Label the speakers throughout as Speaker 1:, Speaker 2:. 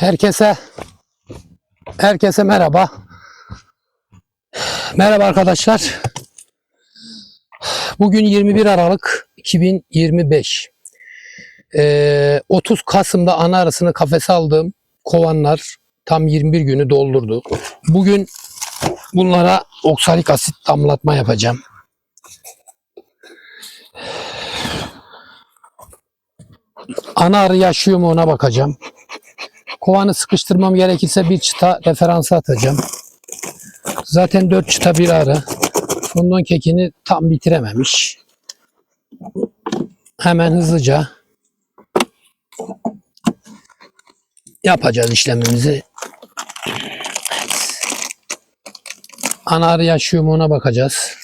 Speaker 1: Herkese herkese merhaba. Merhaba arkadaşlar. Bugün 21 Aralık 2025. Ee, 30 Kasım'da ana arasını kafese aldığım kovanlar tam 21 günü doldurdu. Bugün bunlara oksalik asit damlatma yapacağım. Ana arı yaşıyor mu ona bakacağım. Kovanı sıkıştırmam gerekirse bir çıta referansı atacağım. Zaten dört çıta bir arı. Fondon kekini tam bitirememiş. Hemen hızlıca yapacağız işlemimizi. Evet. Ana arı yaşıyor mu ona bakacağız.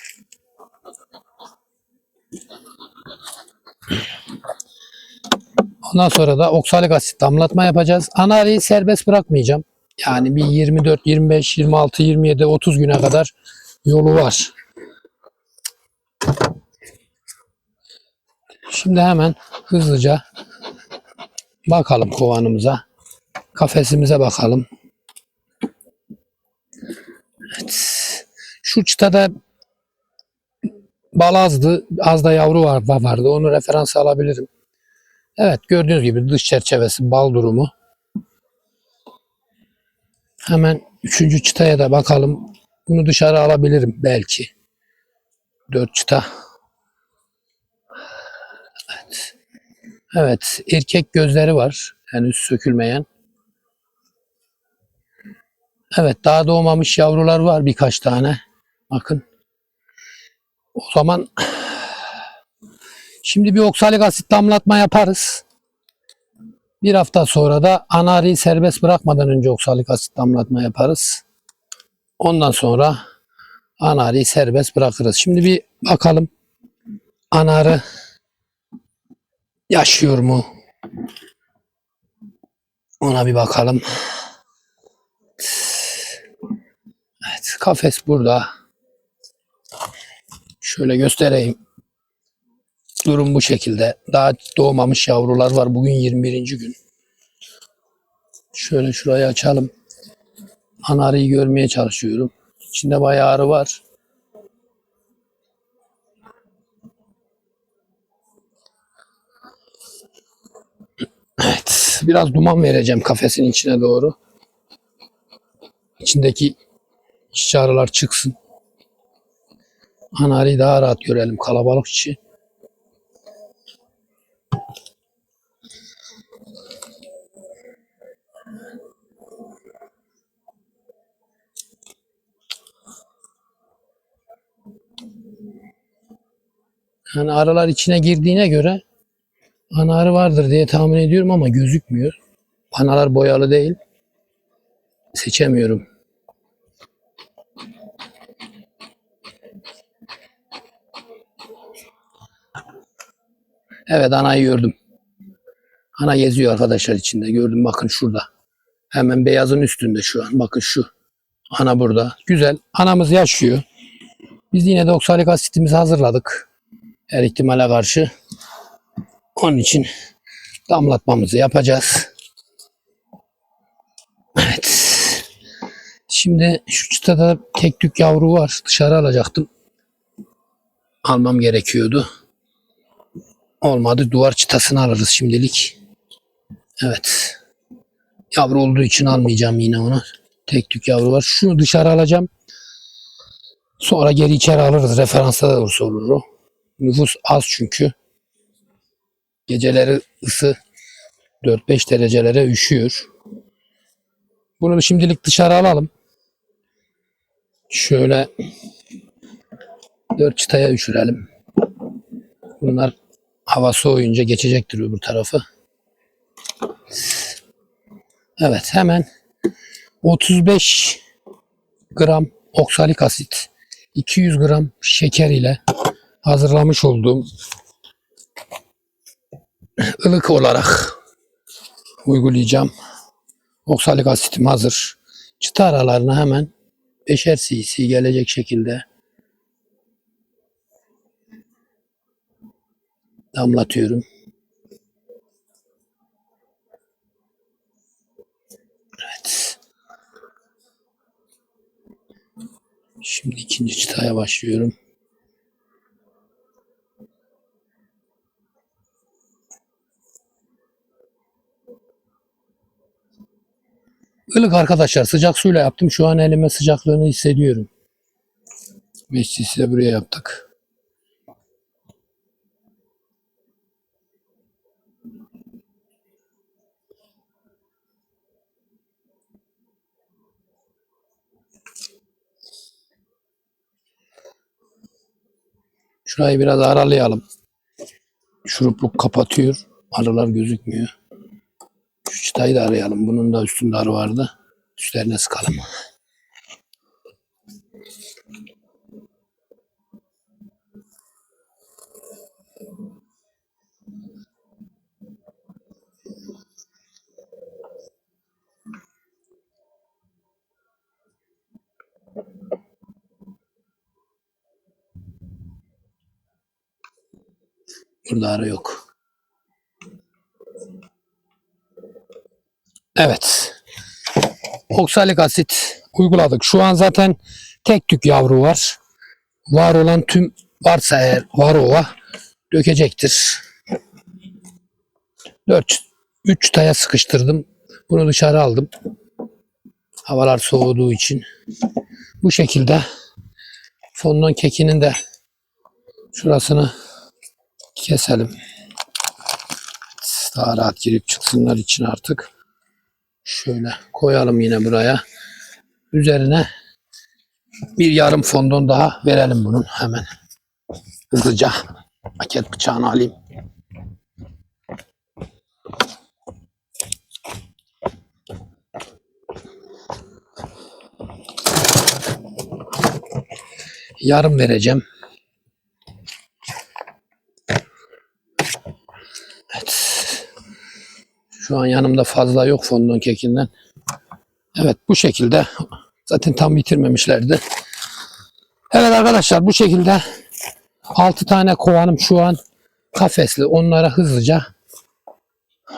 Speaker 1: Ondan sonra da oksalik asit damlatma yapacağız. Ana arıyı serbest bırakmayacağım. Yani bir 24, 25, 26, 27, 30 güne kadar yolu var. Şimdi hemen hızlıca bakalım kovanımıza. Kafesimize bakalım. Evet. Şu çıtada balazdı. Az da yavru var, vardı. Onu referans alabilirim. Evet gördüğünüz gibi dış çerçevesi bal durumu. Hemen üçüncü çıtaya da bakalım. Bunu dışarı alabilirim belki. Dört çıta. Evet. Evet erkek gözleri var. Henüz sökülmeyen. Evet daha doğmamış yavrular var birkaç tane. Bakın. O zaman Şimdi bir oksalik asit damlatma yaparız. Bir hafta sonra da anarıyı serbest bırakmadan önce oksalik asit damlatma yaparız. Ondan sonra anarıyı serbest bırakırız. Şimdi bir bakalım anarı yaşıyor mu? Ona bir bakalım. Evet, kafes burada. Şöyle göstereyim. Durum bu şekilde. Daha doğmamış yavrular var. Bugün 21. gün. Şöyle şurayı açalım. Ana arıyı görmeye çalışıyorum. İçinde bayağı arı var. Evet. Biraz duman vereceğim kafesin içine doğru. İçindeki işçi arılar çıksın. Ana arıyı daha rahat görelim kalabalık içi. Yani arılar içine girdiğine göre ana arı vardır diye tahmin ediyorum ama gözükmüyor. Panalar boyalı değil. Seçemiyorum. Evet anayı gördüm. Ana geziyor arkadaşlar içinde. Gördüm bakın şurada. Hemen beyazın üstünde şu an. Bakın şu. Ana burada. Güzel. Anamız yaşıyor. Biz yine de oksalik asitimizi hazırladık her ihtimale karşı. Onun için damlatmamızı yapacağız. Evet. Şimdi şu çıtada tek tük yavru var. Dışarı alacaktım. Almam gerekiyordu. Olmadı. Duvar çıtasını alırız şimdilik. Evet. Yavru olduğu için almayacağım yine onu. Tek tük yavru var. Şunu dışarı alacağım. Sonra geri içeri alırız. Referansta da olursa olur o. Nüfus az çünkü. Geceleri ısı 4-5 derecelere üşüyor. Bunu şimdilik dışarı alalım. Şöyle 4 çıtaya üşürelim. Bunlar hava soğuyunca geçecektir öbür tarafı. Evet hemen 35 gram oksalik asit 200 gram şeker ile hazırlamış olduğum ılık olarak uygulayacağım. Oksalik asitim hazır. Çıta aralarına hemen 5'er cc gelecek şekilde damlatıyorum. Evet. Şimdi ikinci çıtaya başlıyorum. Ilık arkadaşlar sıcak suyla yaptım. Şu an elime sıcaklığını hissediyorum. Meclisi de buraya yaptık. Şurayı biraz aralayalım. Şurupluk kapatıyor. Arılar gözükmüyor. Çıtayı da arayalım. Bunun da üstünde vardı. Üstlerine sıkalım. Burada arı yok. Evet. Oksalik asit uyguladık. Şu an zaten tek tük yavru var. Var olan tüm varsa eğer var ova dökecektir. 4 3 taya sıkıştırdım. Bunu dışarı aldım. Havalar soğuduğu için. Bu şekilde fondon kekinin de şurasını keselim. Daha rahat girip çıksınlar için artık. Şöyle koyalım yine buraya. Üzerine bir yarım fondon daha verelim bunun hemen. Hızlıca paket bıçağını alayım. Yarım vereceğim. Şu an yanımda fazla yok fondon kekinden. Evet bu şekilde. Zaten tam bitirmemişlerdi. Evet arkadaşlar bu şekilde 6 tane kovanım şu an kafesli. Onlara hızlıca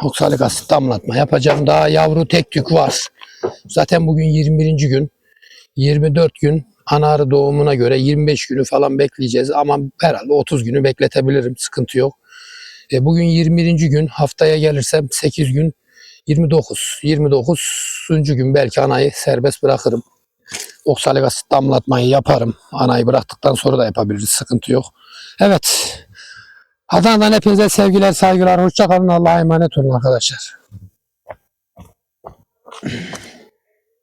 Speaker 1: oksalik asit damlatma yapacağım. Daha yavru tek tük var. Zaten bugün 21. gün. 24 gün ana arı doğumuna göre 25 günü falan bekleyeceğiz. Ama herhalde 30 günü bekletebilirim. Sıkıntı yok. E, bugün 21. gün haftaya gelirsem 8 gün 29. 29. gün belki anayı serbest bırakırım. Oksalik asit damlatmayı yaparım. Anayı bıraktıktan sonra da yapabiliriz. Sıkıntı yok. Evet. Adana'dan hepinize sevgiler, saygılar. Hoşça kalın. Allah'a emanet olun arkadaşlar.